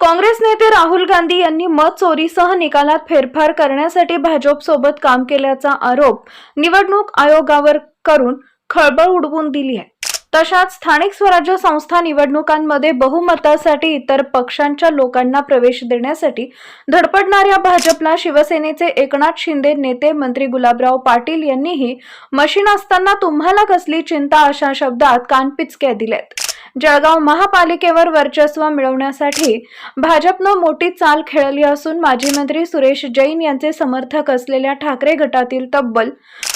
काँग्रेस नेते राहुल गांधी यांनी मत चोरीसह निकालात फेरफार करण्यासाठी भाजपसोबत काम केल्याचा आरोप निवडणूक आयोगावर करून खळबळ उडवून दिली आहे. तशाच स्थानिक स्वराज्य संस्था निवडणुकांमध्ये बहुमतासाठी इतर पक्षांच्या लोकांना प्रवेश देण्यासाठी धडपडणाऱ्या भाजपला शिवसेनेचे एकनाथ शिंदे नेते मंत्री गुलाबराव पाटील यांनीही मशीन असताना तुम्हाला कसली चिंता अशा शब्दात कानपिचक्या दिल्यात जळगाव महापालिकेवर वर्चस्व मिळवण्यासाठी भाजपनं मोठी चाल खेळली असून माजी मंत्री सुरेश जैन यांचे समर्थक असलेल्या ठाकरे गटातील तब्बल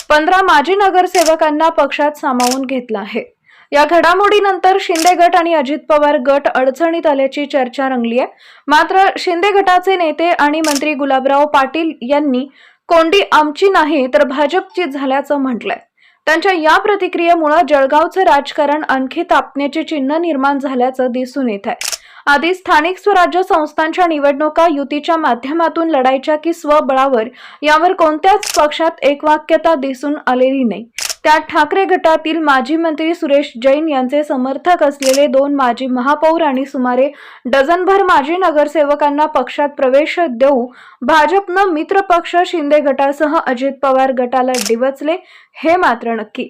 पंधरा माजी नगरसेवकांना पक्षात सामावून घेतलं आहे. या घडामोडीनंतर शिंदे गट आणि अजित पवार गट अडचणीत आल्याची चर्चा रंगली आहे. मात्र शिंदे गटाचे नेते आणि मंत्री गुलाबराव पाटील यांनी कोंडी आमची नाही तर भाजपची झाल्याचं म्हटलंय. त्यांच्या या प्रतिक्रियेमुळे जळगावचं राजकारण आणखी तापण्याचे चिन्ह निर्माण झाल्याचं दिसून येत आहे. आधी स्थानिक स्वराज्य संस्थांच्या निवडणुका युतीच्या माध्यमातून लढायच्या की स्वबळावर यावर कोणत्याच पक्षात एकवाक्यता दिसून आलेली नाही. त्यात ठाकरे गटातील माजी मंत्री सुरेश जैन यांचे समर्थक असलेले दोन माजी महापौर आणि सुमारे डझनभर माजी नगरसेवकांना पक्षात प्रवेश देऊ भाजपनं मित्र पक्ष शिंदे गटासह अजित पवार गटाला डिवचले हे मात्र नक्की.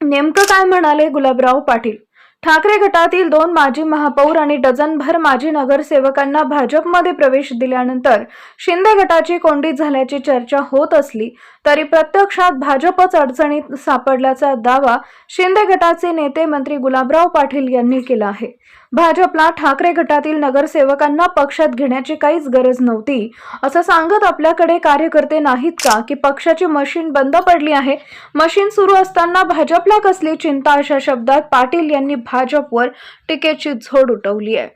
नेमकं काय म्हणाले गुलाबराव पाटील? ठाकरे गटातील दोन माजी महापौर आणि डझनभर माजी नगरसेवकांना भाजपमध्ये प्रवेश दिल्यानंतर शिंदे गटाची कोंडी झाल्याची चर्चा होत असली तरी प्रत्यक्षात भाजपच अडचणीत सापडल्याचा दावा शिंदे गटाचे नेते मंत्री गुलाबराव पाटील यांनी केला आहे. भाजपला ठाकरे गटातील नगरसेवकांना पक्षात घेण्याची काहीच गरज नव्हती. असं सांगत आपल्याकडे कार्यकर्ते नाहीत का की पक्षाची मशीन बंद पडली आहे? मशीन सुरू असताना भाजपला कसली चिंता? अशा शब्दात पाटील यांनी भाजपवर टीकेची झोड उठवली आहे.